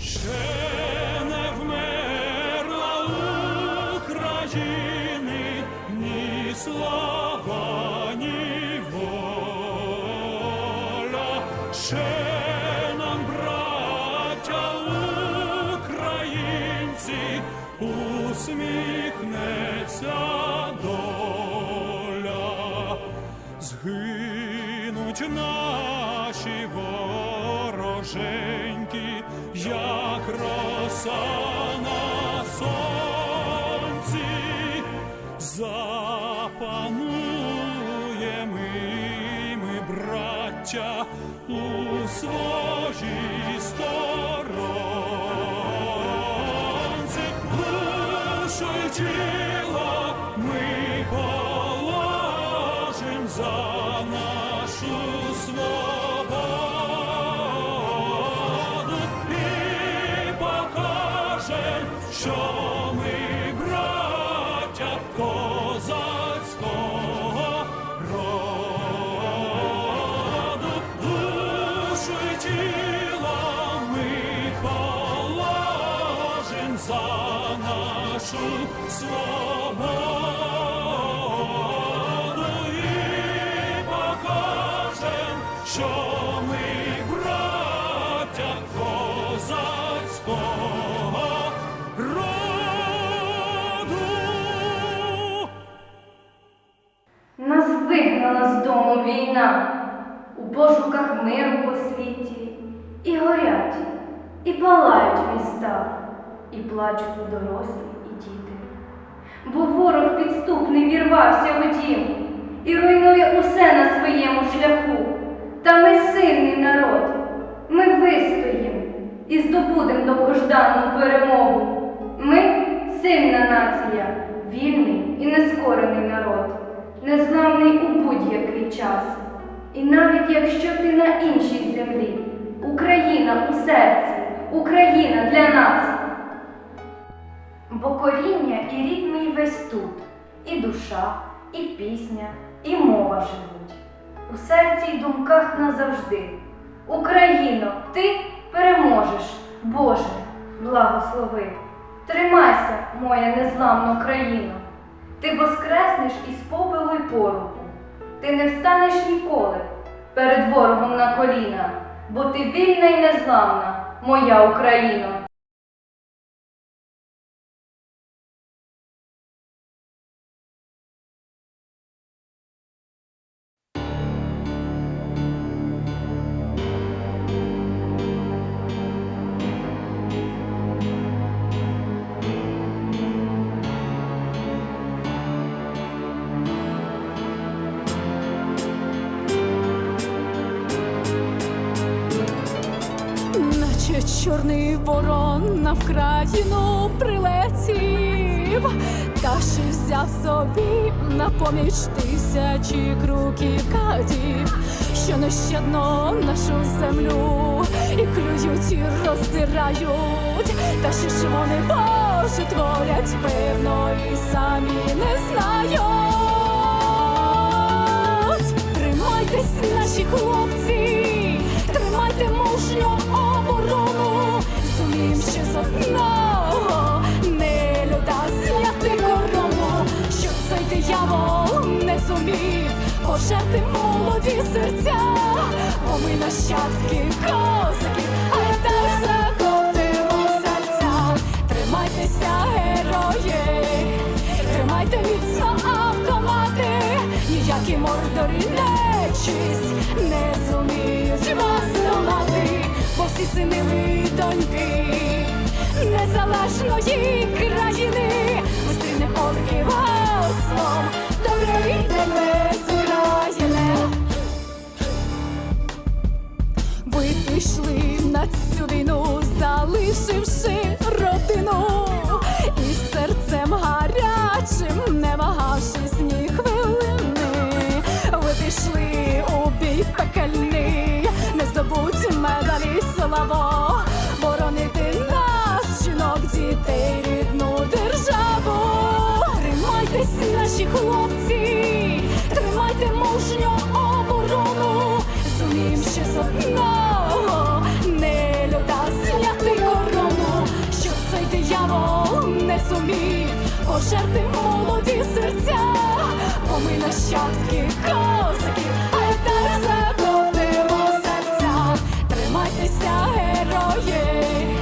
Ще не вмерла ні слава, ні. Ще нам, браття українці, усміхнеться доля. Згинуть наші як роса на сонці, запануєм і ми, браття, у своїй сторонці, душу Нас вигнала з дому війна. У пошуках миру по світі, і горять, і палають міста, і плачуть дорослі. Бо ворог підступний вірвався у дім і руйнує усе на своєму шляху. Та ми сильний народ, ми вистоїм і здобудем довгожданну перемогу. Ми сильна нація, вільний і нескорений народ, незламний у будь-який час. І навіть якщо ти на іншій землі, Україна у серці, Україна для нас. Бо коріння і рід мій весь тут, і душа, і пісня, і мова живуть. У серці й думках назавжди. Україно, ти переможеш, Боже, благослови. Тримайся, моя незламна країна. Ти воскреснеш із попелу й пороху. Ти не встанеш ніколи перед ворогом на коліна, бо ти вільна й незламна, моя Україна. Нещадно нашу землю. І клюють, і роздирають, та ще ж вони Боже творять, певно, і самі не знають. Тримайтесь, наші хлопці, тримайте мужньо оборону, зумієм ще з одного нелюда зняти корону, щоб цей диявол не зумів пожерти молоді серця, бо ми нащадки козаків, а так закотимо серця. Тримайтеся, герої, тримайте міцно автомати, ніякі мордорі нечисть не зуміють вас долати, бо всі сини ви доньки незалежної країни, зустріне орків гаслом доброї тебе Пішли на цю війну, залишивши родину і серцем гарячим, не вагавшись ні хвилини. Ви пішли у бій пекельний, не здобуть медалі славо, боронити нас, жінок, дітей, рідну державу. Тримайтесь, наші хлопці, пожерти молоді серця, бо ми нащадки козаків, а так закотимо серця. Тримайтеся, герої,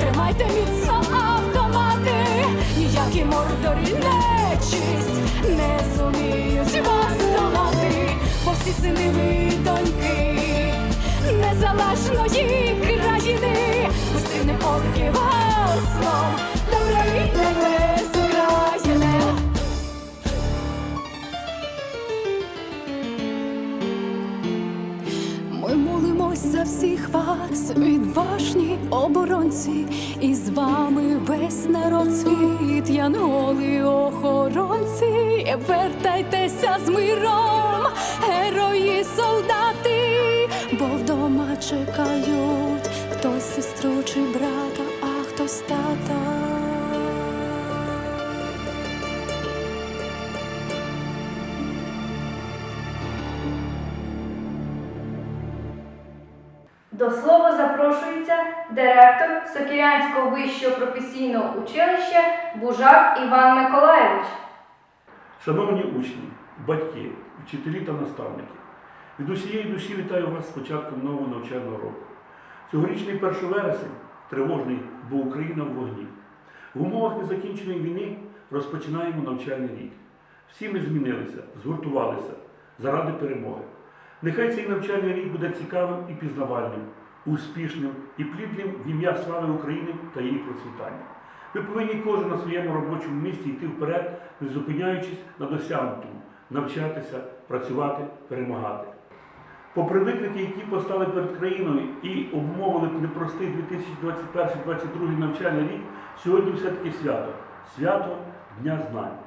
тримайте міцно автомати, ніякі мордорі нечисть не зуміють вас долати, бо всі сини ви за всіх вас, відважні оборонці, і з вами весь народ світ, янголи охоронці, вертайтеся з миром, герої солдати, бо вдома чекають хтось сестру чи брата, а хтось тата. Слова запрошується директор Сокірянського вищого професійного училища Бужак Іван Миколайович. Шановні учні, батьки, вчителі та наставники, від усієї душі вітаю вас з початком нового навчального року. Цьогорічний 1 вересень тривожний, бо Україна в вогні. В умовах незакінченої війни розпочинаємо навчальний рік. Всі ми змінилися, згуртувалися заради перемоги. Нехай цей навчальний рік буде цікавим і пізнавальним, успішним і плідним в ім'я слави України та її процвітання. Ви повинні кожен на своєму робочому місці йти вперед, не зупиняючись на досягнутому, навчатися, працювати, перемагати. Попри виклики, які постали перед країною і обумовили непростий 2021-2022 навчальний рік, сьогодні все-таки свято свято Дня знань.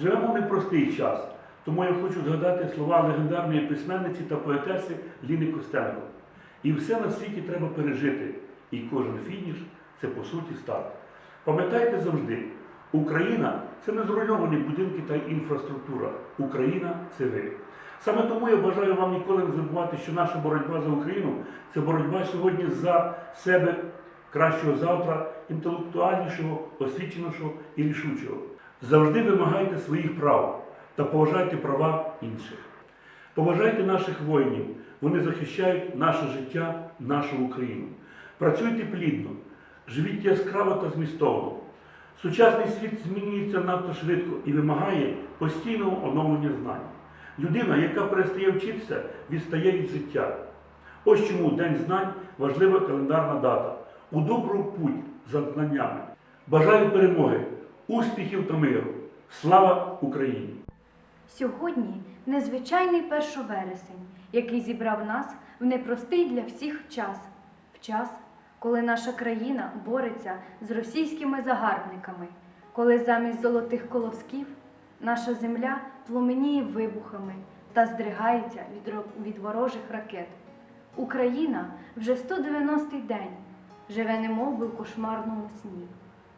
Живемо в непростий час, тому я хочу згадати слова легендарної письменниці та поетеси Ліни Костенко. І все на світі треба пережити, і кожен фініш це по суті старт. Пам'ятайте завжди, Україна це не зруйновані будинки та інфраструктура. Україна це ви. Саме тому я бажаю вам ніколи не забувати, що наша боротьба за Україну це боротьба сьогодні за себе кращого завтра, інтелектуальнішого, освіченішого і рішучого. Завжди вимагайте своїх прав та поважайте права інших. Поважайте наших воїнів, вони захищають наше життя, нашу Україну. Працюйте плідно, живіть яскраво та змістовно. Сучасний світ змінюється надто швидко і вимагає постійного оновлення знань. Людина, яка перестає вчитися, відстає від життя. Ось чому День знань важлива календарна дата. У добру путь за знаннями. Бажаю перемоги, успіхів та миру. Слава Україні! Сьогодні незвичайний 1 вересень, який зібрав нас в непростий для всіх час, в час, коли наша країна бореться з російськими загарбниками, коли замість золотих колосків наша земля пломеніє вибухами та здригається від, від ворожих ракет. Україна вже 190-й день живе немов би в кошмарному сні.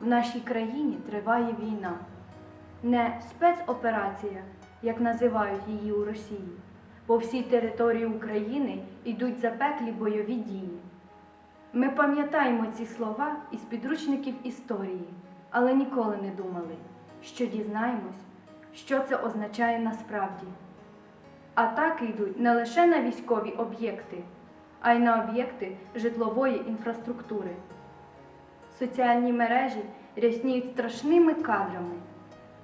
В нашій країні триває війна. Не спецоперація, як називають її у Росії. По всій території України йдуть запеклі бойові дії. Ми пам'ятаємо ці слова із підручників історії, але ніколи не думали, що дізнаємось, що це означає насправді. Атаки йдуть не лише на військові об'єкти, а й на об'єкти житлової інфраструктури. Соціальні мережі рясніють страшними кадрами.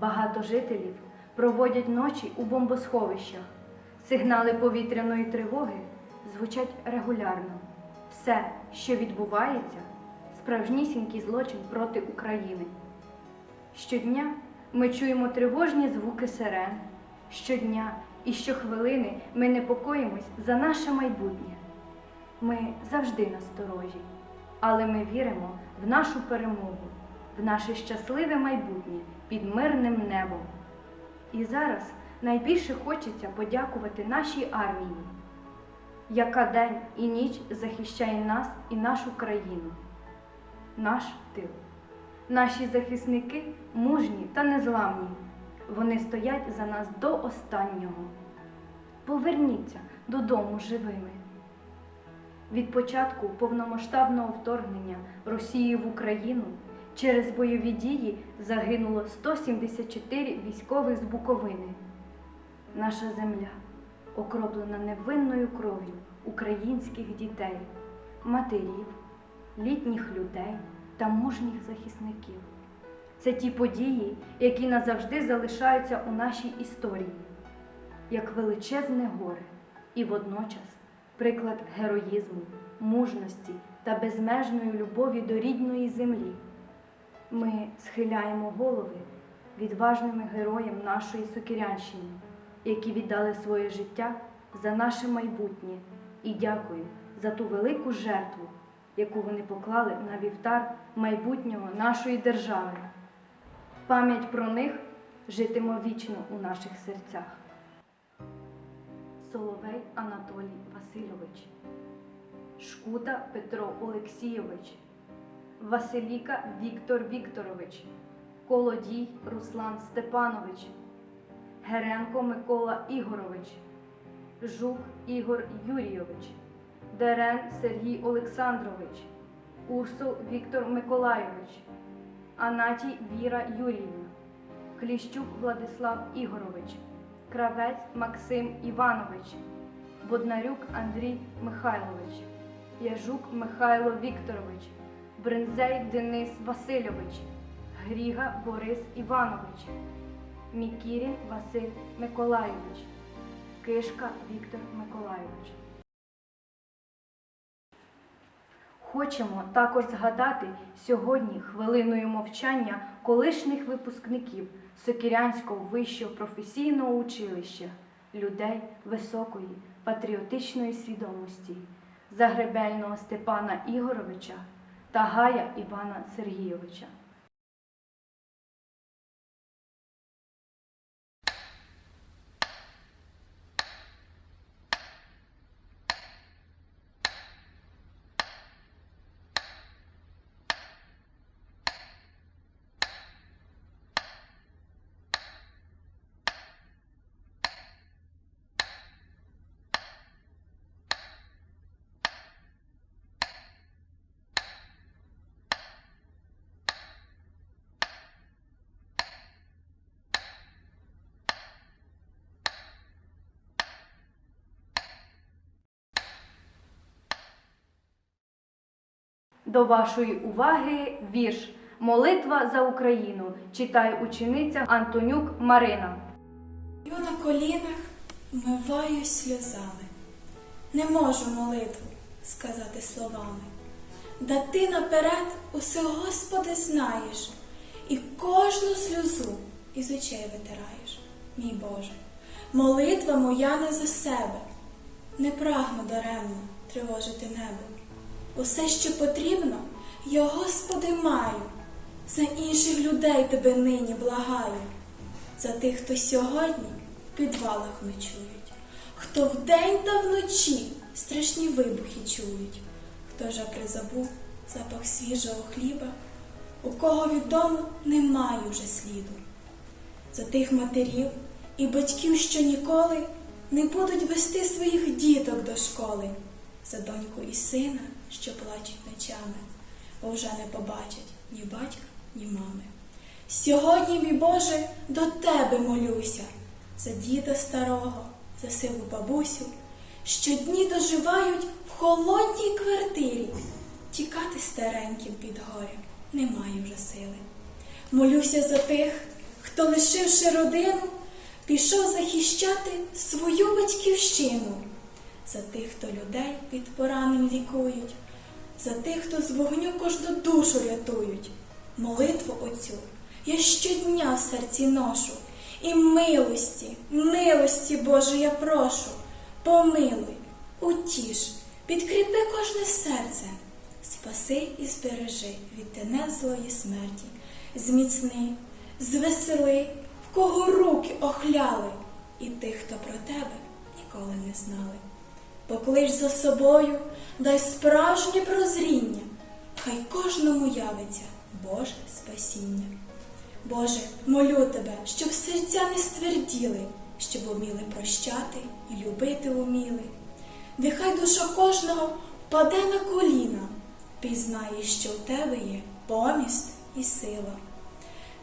Багато жителів проводять ночі у бомбосховищах. Сигнали повітряної тривоги звучать регулярно. Все, що відбувається, справжнісінький злочин проти України. Щодня ми чуємо тривожні звуки сирен. Щодня і щохвилини ми непокоїмось за наше майбутнє. Ми завжди насторожі, але ми віримо в нашу перемогу, в наше щасливе майбутнє під мирним небом. І зараз найбільше хочеться подякувати нашій армії, яка день і ніч захищає нас і нашу країну, наш тил. Наші захисники мужні та незламні. Вони стоять за нас до останнього. Поверніться додому живими. Від початку повномасштабного вторгнення Росії в Україну Через бойові дії загинуло 174 військових з Буковини. Наша земля окроплена невинною кров'ю українських дітей, матерів, літніх людей та мужніх захисників. Це ті події, які назавжди залишаються у нашій історії, як величезне горе і водночас приклад героїзму, мужності та безмежної любові до рідної землі. Ми схиляємо голови відважними героям нашої Сокирянщини, які віддали своє життя за наше майбутнє і дякую за ту велику жертву, яку вони поклали на вівтар майбутнього нашої держави. Пам'ять про них житиме вічно у наших серцях. Соловей Анатолій Васильович, Шкута Петро Олексійович, Василіка Віктор Вікторович, Колодій Руслан Степанович, Геренко Микола Ігорович, Жук Ігор Юрійович, Дерен Сергій Олександрович, Урсул Віктор Миколайович, Анатій Віра Юріївна, Кліщук Владислав Ігорович, Кравець Максим Іванович, Боднарюк Андрій Михайлович, Яжук Михайло Вікторович, Бринзей Денис Васильович, Гріга Борис Іванович, Мікірін Василь Миколайович, Кишка Віктор Миколайович. Хочемо також згадати сьогодні хвилиною мовчання колишніх випускників Сокирянського вищого професійного училища, людей високої патріотичної свідомості, Загребельного Степана Ігоровича та Гая Івана Сергійовича. До вашої уваги вірш Молитва за Україну читає учениця Антонюк Марина. Я на колінах вмиваюсь сльозами, не можу молитву сказати словами. Да ти наперед усе, Господи, знаєш, і кожну сльозу із очей витираєш, мій Боже. Молитва моя не за себе, не прагну даремно тривожити небо. Усе, що потрібно, я, Господи, маю. За інших людей тебе нині благаю. За тих, хто сьогодні в підвалах ночують, хто вдень та вночі страшні вибухи чують, хто вже призабув запах свіжого хліба, у кого відомо немає вже сліду, за тих матерів і батьків, що ніколи не будуть вести своїх діток до школи, за доньку і сина, що плачуть ночами, бо вже не побачать ні батька, ні мами. Сьогодні, мій Боже, до Тебе молюся, за діда старого, за сиву бабусю, що дні доживають в холодній квартирі. Тікати стареньким від горя немає вже сили. Молюся за тих, хто, лишивши родину, пішов захищати свою батьківщину, за тих, хто людей від поранень лікують, за тих, хто з вогню кожну душу рятують. Молитву оцю я щодня в серці ношу, і милості, милості, Боже, я прошу, помилуй, утіш, підкріпи кожне серце, спаси і збережи від тенет злої смерті, зміцни, звесели, в кого руки охляли, і тих, хто про тебе ніколи не знали. Поклич за собою, дай справжнє прозріння, хай кожному явиться Боже спасіння. Боже, молю тебе, щоб серця не стверділи, щоб уміли прощати і любити уміли. Нехай душа кожного впаде на коліна, пізнає, що в тебе є поміст і сила.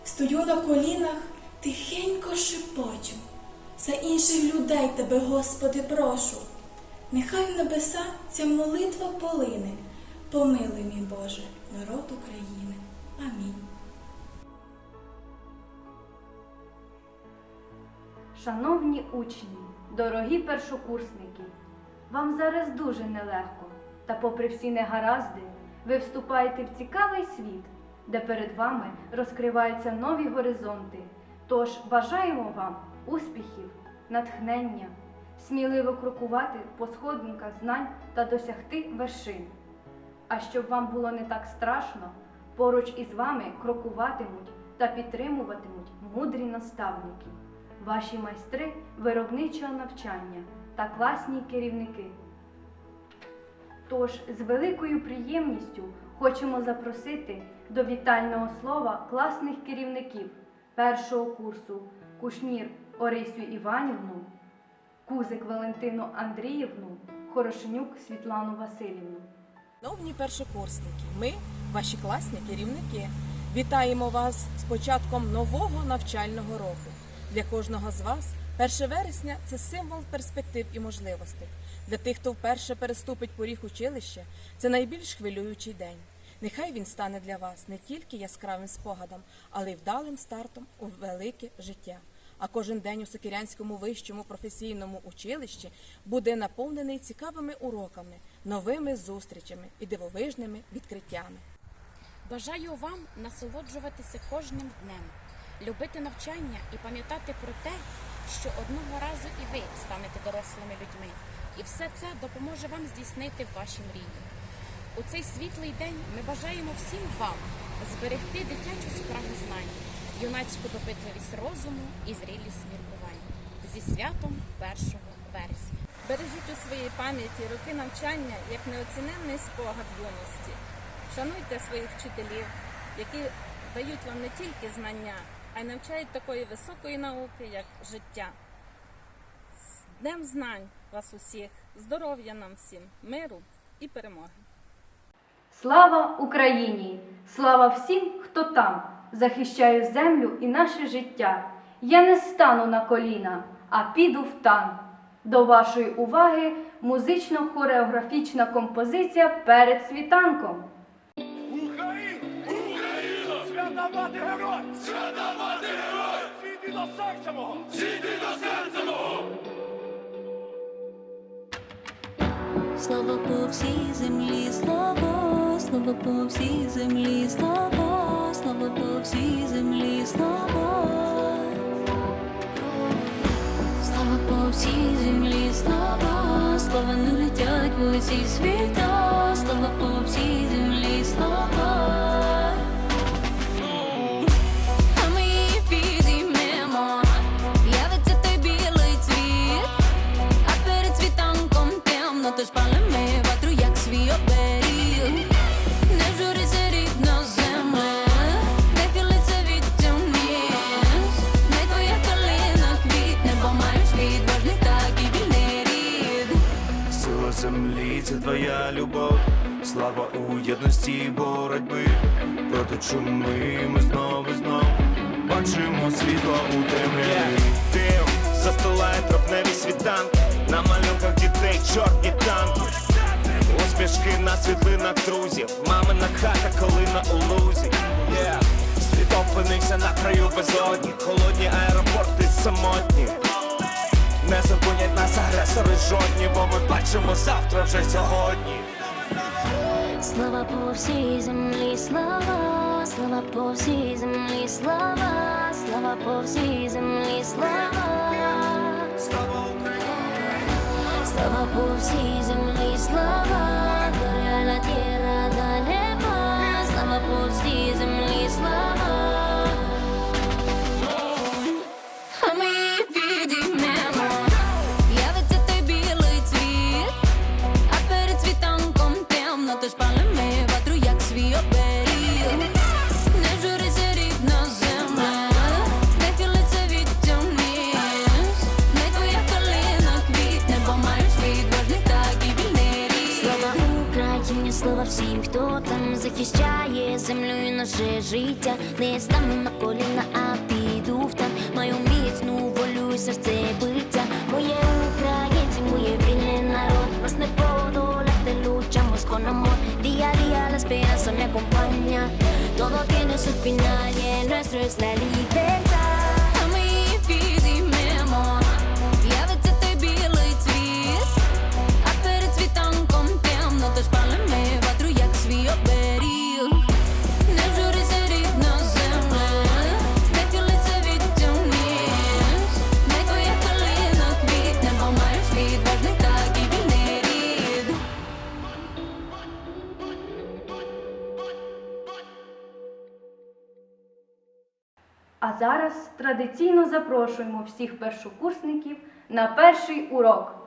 Стою на колінах, тихенько шепочу. За інших людей тебе, Господи, прошу. Нехай в небеса ця молитва полине. Помилуй, мій Боже, народ України. Амінь. Шановні учні, дорогі першокурсники, вам зараз дуже нелегко, та попри всі негаразди, ви вступаєте в цікавий світ, де перед вами розкриваються нові горизонти. Тож бажаємо вам успіхів, натхнення, сміливо крокувати по сходинках знань та досягти вершин. А щоб вам було не так страшно, поруч із вами крокуватимуть та підтримуватимуть мудрі наставники, ваші майстри виробничого навчання та класні керівники. Тож з великою приємністю хочемо запросити до вітального слова класних керівників першого курсу Кушнір Орисю Іванівну, Кузик Валентину Андріївну, Хорошенюк Світлану Васильівну. Шановні першокурсники, ми, ваші класні керівники, вітаємо вас з початком нового навчального року. Для кожного з вас 1 вересня це символ перспектив і можливостей. Для тих, хто вперше переступить поріг училища, це найбільш хвилюючий день. Нехай він стане для вас не тільки яскравим спогадом, але й вдалим стартом у велике життя. А кожен день у Сокирянському вищому професійному училищі буде наповнений цікавими уроками, новими зустрічами і дивовижними відкриттями. Бажаю вам насолоджуватися кожним днем, любити навчання і пам'ятати про те, що одного разу і ви станете дорослими людьми, і все це допоможе вам здійснити ваші мрії. У цей світлий день ми бажаємо всім вам зберегти дитячу справу знань, юнацьку допитливість розуму і зрілість міркувань зі святом 1 вересня. Бережіть у своїй пам'яті роки навчання як неоціненний спогад юності. Шануйте своїх вчителів, які дають вам не тільки знання, а й навчають такої високої науки, як життя. З Днем знань вас усіх, здоров'я нам всім, миру і перемоги! Слава Україні! Слава всім, хто там захищає землю і наше життя. Я не стану на коліна, а піду в тан. До вашої уваги музично-хореографічна композиція перед світанком. Свята мати герой! Свята мати герой! Зійди до серця мого! Зійди до серця мого! Слава по всій землі, слава, слава по всій землі, слава по всій землі, слава. Слава по всій землі, слава, слава не летять в усі світа, слава по всій землі, слава. Твоя любов, слава у єдності боротьби. Проти чуми ми знову знов бачимо світло у темряві. Дим застилає травневі світанки, на малюнках дітей чорні танки. Усмішки на світлинах друзів, мамина хата, колина у лузі. Yeah. Світ опинився на краю безодні, холодні аеропорти самотні. Не зупинять нас агресори жодні, бо ми бачимо завтра вже сьогодні. Слава по всій землі, слава, слава по всій землі, слава, слава по всій землі, слава. Слава Україні! Слава по всій землі, слава, хто там захищає землю і наше життя. Не стану на коліна, а піду в там. Маю міцну волю і серце биття. Моє українці, моє вільний народ. Нас не подолати, luchamos con amor. Día a día la esperanza me acompaña. Todo tiene su final y el nuestro es la libertad. А зараз традиційно запрошуємо всіх першокурсників на перший урок.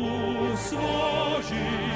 у своїй